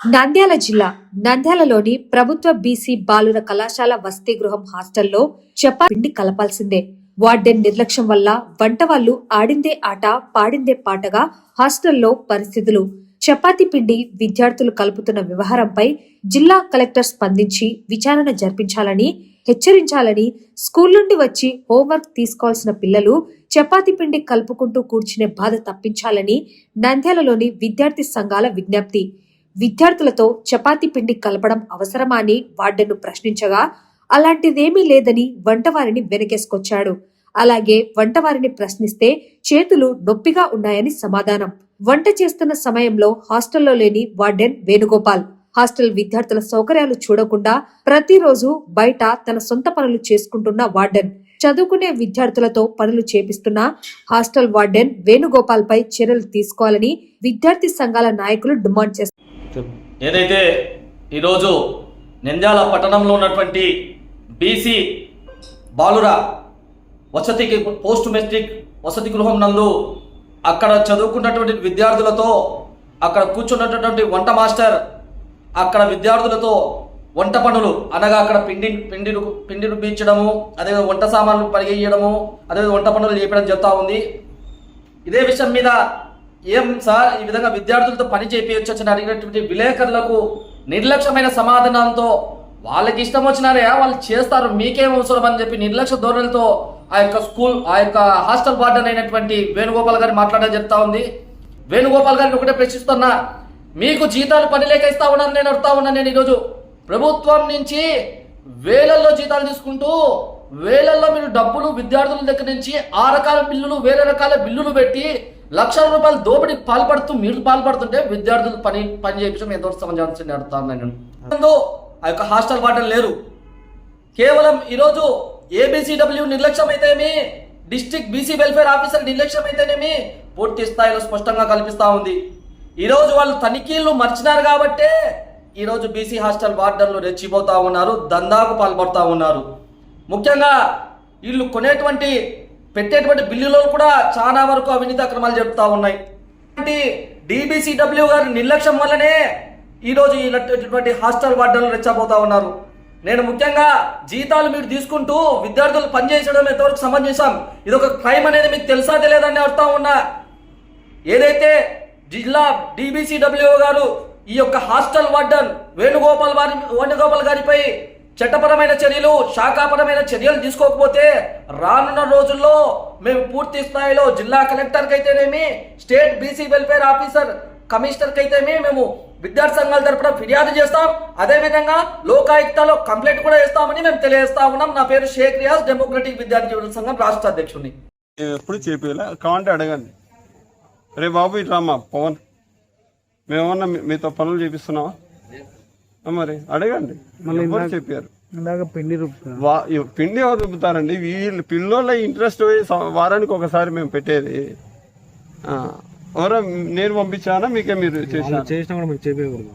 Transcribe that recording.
నంద్యాల జిల్లా నంద్యాలలోని ప్రభుత్వ బీసీ బాలుర కళాశాల వసతి గృహం హాస్టల్లో చపాతి పిండి కలపాల్సిందే. వార్డెన్ నిర్లక్ష్యం వల్ల వంటవాళ్ళు ఆడిందే ఆట పాడిందే పాటగా హాస్టల్లో పరిస్థితులు. చపాతి పిండి విద్యార్థులు కలుపుతున్న వ్యవహారంపై జిల్లా కలెక్టర్ స్పందించి విచారణ జరిపించాలని హెచ్చరించాలని స్కూల్ నుండి వచ్చి హోంవర్క్ తీసుకోవాల్సిన పిల్లలు చపాతి పిండి కలుపుకుంటూ కూర్చునే బాధ తప్పించాలని నంద్యాలలోని విద్యార్థి సంఘాల విజ్ఞప్తి. విద్యార్థులతో చపాతీ పిండి కలపడం అవసరమా అని వార్డెన్ను ప్రశ్నించగా అలాంటిదేమీ లేదని వంటవారిని వెనకేసుకొచ్చాడు. అలాగే వంటవారిని ప్రశ్నిస్తే చేతులు నొప్పిగా ఉన్నాయని సమాధానం. వంట చేస్తున్న సమయంలో హాస్టల్లో లేని వార్డెన్ వేణుగోపాల్. హాస్టల్ విద్యార్థుల సౌకర్యాలు చూడకుండా ప్రతిరోజు బయట తన సొంత పనులు చేసుకుంటున్న వార్డెన్. చదువుకునే విద్యార్థులతో పనులు చేపిస్తున్న హాస్టల్ వార్డెన్ వేణుగోపాల్ పై చర్యలు తీసుకోవాలని విద్యార్థి సంఘాల నాయకులు డిమాండ్ చేస్తారు ఏదైతే ఈరోజు నంద్యాల పట్టణంలో ఉన్నటువంటి బీసీ బాలుర వసతికి పోస్ట్ మెట్రిక్ వసతి గృహం నందు అక్కడ చదువుకున్నటువంటి విద్యార్థులతో అక్కడ కూర్చున్నటువంటి వంట మాస్టర్ అక్కడ విద్యార్థులతో వంట పనులు అనగా అక్కడ పిండి పిండి పిండి రుబ్బించడము అదే వంట సామాన్లు పరిగెయ్యడము అదే వంట పనులు చేయడం జరుగుతూ ఉంది. ఇదే విషయం మీద ఏం సార్ ఈ విధంగా విద్యార్థులతో పని చేపించవచ్చు అని అడిగినటువంటి విలేకరులకు నిర్లక్ష్యమైన సమాధానంతో వాళ్ళకి ఇష్టం వచ్చినారే వాళ్ళు చేస్తారు మీకేం అవసరం అని చెప్పి నిర్లక్ష్య ధోరణితో ఆ యొక్క స్కూల్ ఆ యొక్క హాస్టల్ వార్డెన్ అయినటువంటి వేణుగోపాల్ గారిని మాట్లాడడం చెప్తా ఉంది. వేణుగోపాల్ గారిని ఒకటే ప్రశ్నిస్తున్నా మీకు జీతాలు పని లేక ఇస్తా ఉన్నాను నేను అడుగుతా ఉన్నాను నేను ఈరోజు ప్రభుత్వం నుంచి వేలల్లో జీతాలు తీసుకుంటూ వేలల్లో మీరు డబ్బులు విద్యార్థుల దగ్గర నుంచి ఆ రకాల బిల్లులు వేరే రకాల బిల్లులు పెట్టి లక్షల రూపాయలు దోపిడీకి పాల్పడుతూ మీరు పాల్పడుతుంటే విద్యార్థులు పని పని చేయించడం ఎంతవరకు సమాజాన్ని అడుగుతాను నేను ఆ యొక్క హాస్టల్ వాటర్ లేరు. కేవలం ఈరోజు ఏబిసిడబ్ల్యూ నిర్లక్ష్యం అయితేనేమి డిస్ట్రిక్ట్ బీసీ వెల్ఫేర్ ఆఫీసర్ నిర్లక్ష్యం అయితేనేమి పూర్తి స్థాయిలో స్పష్టంగా కల్పిస్తూ ఉంది. ఈరోజు వాళ్ళు తనిఖీలు మర్చినారు కాబట్టే ఈరోజు బీసీ హాస్టల్ వార్డర్లు రెచ్చిపోతూ ఉన్నారు దందాకు పాల్పడుతూ ఉన్నారు. ముఖ్యంగా వీళ్ళు కొనేటువంటి పెట్టేటువంటి బిల్లులో కూడా చాలా వరకు అవినీతి అక్రమాలు చెప్తా ఉన్నాయి. డిబిసిడబ్ల్యూ గారి నిర్లక్ష్యం వల్లనే ఈరోజు ఇలాంటి హాస్టల్ వార్డన్లు రెచ్చబోతా ఉన్నారు. నేను ముఖ్యంగా జీతాలు మీరు తీసుకుంటూ విద్యార్థులు పనిచేయడం ఎంతవరకు సంబంధించాం ఇది ఒక క్రైమ్ అనేది మీకు తెలుసా తెలియదని అర్థం ఉన్నా. ఏదైతే జిల్లా డిబిసిడబ్ల్యూ గారు ఈ యొక్క హాస్టల్ వార్డన్ వేణుగోపాల్ వారి వేణుగోపాల్ గారిపై చట్టపరమైన చర్యలు శాఖాపరమైన చర్యలు తీసుకోకపోతే రానున్న రోజుల్లో మేము పూర్తి స్థాయిలో జిల్లా కలెక్టర్కి అయితేనేమి స్టేట్ బీసీ వెల్ఫేర్ ఆఫీసర్ కమిషనర్కి అయితేనేమి మేము విద్యార్థి సంఘాల తరపున ఫిర్యాదు చేస్తాం. అదేవిధంగా లోకాయుక్తలో కంప్లైంట్ కూడా చేస్తామని మేము తెలియజేస్తా ఉన్నాం. నా పేరు షేక్ రియాజ్ డెమోక్రటిక్ విద్యార్థి యువజన సంఘం రాష్ట్ర అధ్యక్షుడిని. ఎప్పుడు చెప్పేలా అడగండి. రే బాబు ఇట్రామా పవన్. మేమన్నా మీతో పనులు చేపిస్తున్నావా? మరి అడగండి. ఎవరు చెప్పారు? పిండి పిండి ఎవరు రుబ్బుతారండి? వీళ్ళు పిల్లోళ్ళ ఇంట్రెస్ట్ వారానికి ఒకసారి మేము పెట్టేది. ఎవరో నేను పంపించానా? మీకే మీరు చేసిన చేసినా కూడా మీరు చేపించకూడదు